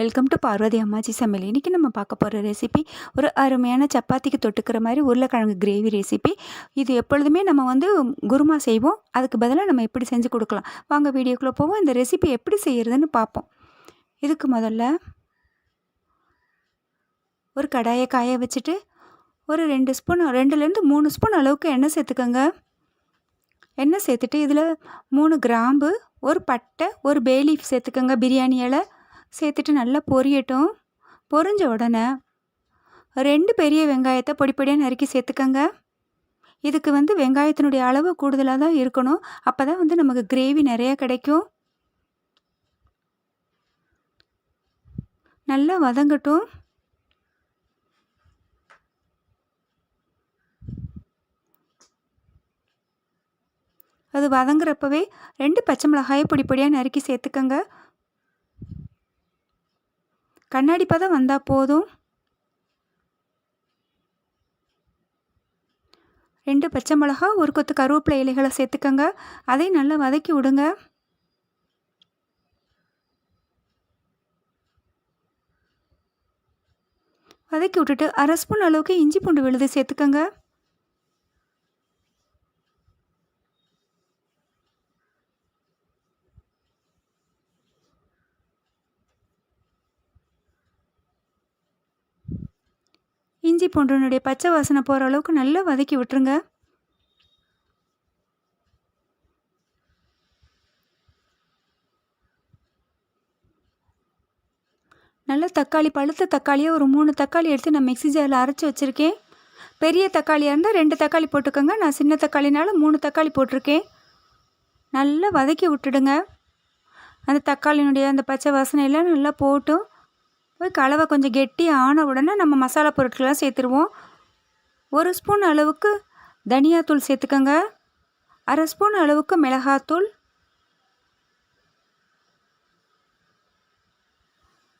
Welcome to Parvati அம்மாச்சி சமையல் இன்றைக்கி நம்ம பார்க்க போகிற ரெசிபி ஒரு அருமையான சப்பாத்திக்கு தொட்டுக்கிற மாதிரி உருளைக்கிழங்கு கிரேவி ரெசிபி இது எப்பொழுதுமே நம்ம வந்து குருமா செய்வோம். அதுக்கு பதிலாக நம்ம எப்படி செஞ்சு கொடுக்கலாம். வாங்க வீடியோக்குள்ளே போவோம். இந்த ரெசிபி எப்படி செய்கிறதுன்னு பார்ப்போம். இதுக்கு முதல்ல ஒரு கடாயை காய வச்சுட்டு ஒரு ரெண்டு ஸ்பூன் ரெண்டுலேருந்து மூணு ஸ்பூன் அளவுக்கு எண்ணெய் சேர்த்துக்கோங்க. எண்ணெய் சேர்த்துட்டு இதில் மூணு கிராம்பு ஒரு பட்டை ஒரு பேலீஃப் சேர்த்துக்கோங்க. பிரியாணி இலை சேர்த்துட்டு நல்லா பொரியட்டும். பொரிஞ்ச உடனே ரெண்டு பெரிய வெங்காயத்தை பொடிப்படியாக நறுக்கி சேர்த்துக்கோங்க. இதுக்கு வந்து வெங்காயத்தினுடைய அளவு கூடுதலாக தான் இருக்கணும். அப்போ தான் வந்து நமக்கு கிரேவி நிறையா கிடைக்கும். நல்லா வதங்கட்டும். அது வதங்குறப்பவே ரெண்டு பச்சை மிளகாயை பொடி பொடியாக நறுக்கி சேர்த்துக்கோங்க. கண்ணாடி பதம் வந்தால் போதும். ரெண்டு பச்சை மிளகா ஒரு கொத்து கருவேப்பிலை இலைகளை சேர்த்துக்கோங்க. அதை நல்லா வதக்கி விடுங்க. வதக்கி விட்டுட்டு அரை ஸ்பூன் அளவுக்கு இஞ்சி பூண்டு விழுது சேர்த்துக்கோங்க. இஞ்சி பூண்டுனுடைய பச்சை வாசனை போகிற அளவுக்கு நல்லா வதக்கி விட்டுருங்க. நல்ல தக்காளி பழுத்த தக்காளியை ஒரு மூணு தக்காளி எடுத்து நான் மிக்ஸி ஜாரில் அரைச்சி வச்சுருக்கேன். பெரிய தக்காளியாக இருந்தால் ரெண்டு தக்காளி போட்டுக்கோங்க. நான் சின்ன தக்காளினால மூணு தக்காளி போட்டிருக்கேன். நல்லா வதக்கி விட்டுடுங்க. அந்த தக்காளியினுடைய அந்த பச்சை வாசனையெல்லாம் நல்லா போட்டும். போய் கலவை கொஞ்சம் கெட்டி ஆன உடனே நம்ம மசாலா பொருட்கள்லாம் சேர்த்துருவோம். ஒரு ஸ்பூன் அளவுக்கு தனியாத்தூள் சேர்த்துக்கோங்க. அரை ஸ்பூன் அளவுக்கு மிளகாத்தூள்.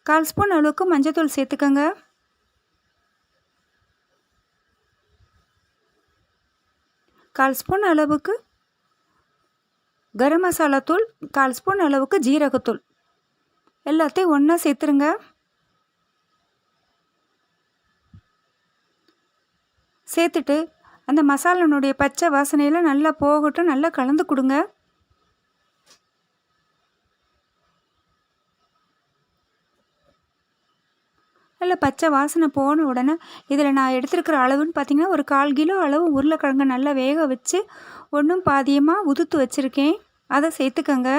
கால் ஸ்பூன் அளவுக்கு மஞ்சத்தூள் சேர்த்துக்கோங்க. கால் ஸ்பூன் அளவுக்கு கரம் மசாலா தூள் கால் ஸ்பூன் அளவுக்கு ஜீரகத்தூள். எல்லாத்தையும் ஒன்றா சேர்த்துருங்க. சேர்த்துட்டு அந்த மசாலனுடைய பச்சை வாசனையில் நல்லா போகட்டும் நல்லா கலந்து கொடுங்க. நல்லா பச்சை வாசனை போன உடனே இதில் நான் எடுத்துருக்கிற அளவுன்னு பார்த்தீங்கன்னா ஒரு கால் கிலோ அளவு உருளைக்கிழங்கு நல்லா வேக வச்சு ஒன்றும் பாதியமாக உதுத்து வச்சுருக்கேன். அதை சேர்த்துக்கங்க.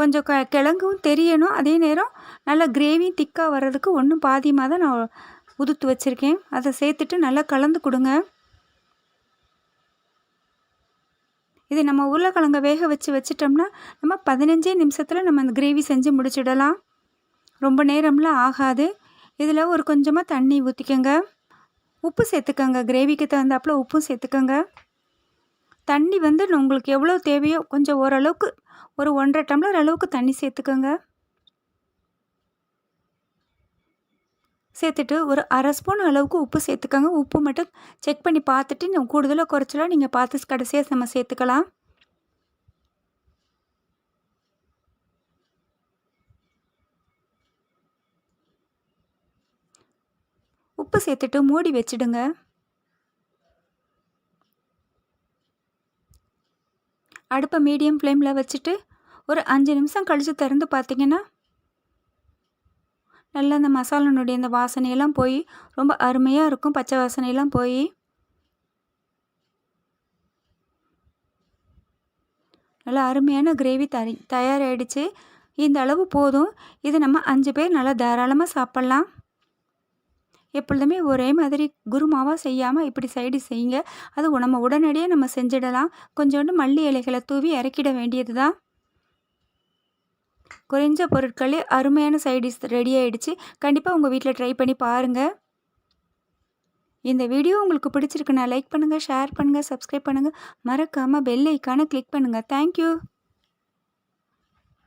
கொஞ்சம் க கிழங்கும் தெரியணும். அதே நேரம் நல்லா கிரேவியும் திக்காக வர்றதுக்கு ஒன்றும் பாதியமாக தான் நான் உதுத்து வச்சுருக்கேன். அதை சேர்த்துட்டு நல்லா கலந்து கொடுங்க. இது நம்ம உருளைக்கிழங்க வேக வச்சு வச்சிட்டோம்னா நம்ம பதினஞ்சே நிமிஷத்தில் நம்ம அந்த கிரேவி செஞ்சு முடிச்சிடலாம். ரொம்ப நேரம்லாம் ஆகாது. இதில் ஒரு கொஞ்சமாக தண்ணி ஊற்றிக்கோங்க உப்பு சேர்த்துக்கோங்க. கிரேவிக்கு தகுந்தாப்பில் உப்பும் சேர்த்துக்கோங்க. தண்ணி வந்து உங்களுக்கு எவ்வளோ தேவையோ கொஞ்சம் ஓரளவுக்கு ஒரு ஒன்றரை டம்ளர் அளவுக்கு தண்ணி சேர்த்துக்கோங்க. சேர்த்துட்டு ஒரு அரை ஸ்பூன் அளவுக்கு உப்பு சேர்த்துக்கோங்க. உப்பு மட்டும் செக் பண்ணி பார்த்துட்டு நீங்கள் கூடுதலாக குறைச்சலாம் நீங்கள் பார்த்து கடைசியாக நம்ம சேர்த்துக்கலாம். உப்பு சேர்த்துட்டு மூடி வச்சிடுங்க. அடுப்பை மீடியம் ஃப்ளேமில் வச்சுட்டு ஒரு அஞ்சு நிமிஷம் கழித்து திறந்து பார்த்தீங்கன்னா நல்லா அந்த மசாலனுடைய இந்த வாசனையெல்லாம் போய் ரொம்ப அருமையாக இருக்கும். பச்சை வாசனையெல்லாம் போய். நல்லா அருமையான கிரேவி தரி தயாராகிடுச்சு இந்த அளவு போதும். இது நம்ம அஞ்சு பேர் நல்லா தாராளமாக சாப்பிட்லாம். எப்பொழுதுமே ஒரே மாதிரி குருமாவாக செய்யாமல் இப்படி சைடு செய்யுங்க. அது நம்ம உடனடியாக நம்ம செஞ்சிடலாம். கொஞ்சோண்டு மல்லி இலைகளை தூவி இறக்கிட வேண்டியது தான் குறைஞ்ச பொருட்களே அருமையான சைடிஸ் ரெடி ஆகிடுச்சு கண்டிப்பாக உங்கள் வீட்டில் ட்ரை பண்ணி பாருங்கள் இந்த வீடியோ உங்களுக்கு பிடிச்சிருக்குன்னா லைக் பண்ணுங்கள் ஷேர் பண்ணுங்கள் சப்ஸ்கிரைப் பண்ணுங்கள் மறக்காமல் பெல் ஐக்கானை கிளிக் பண்ணுங்கள் தேங்க்யூ.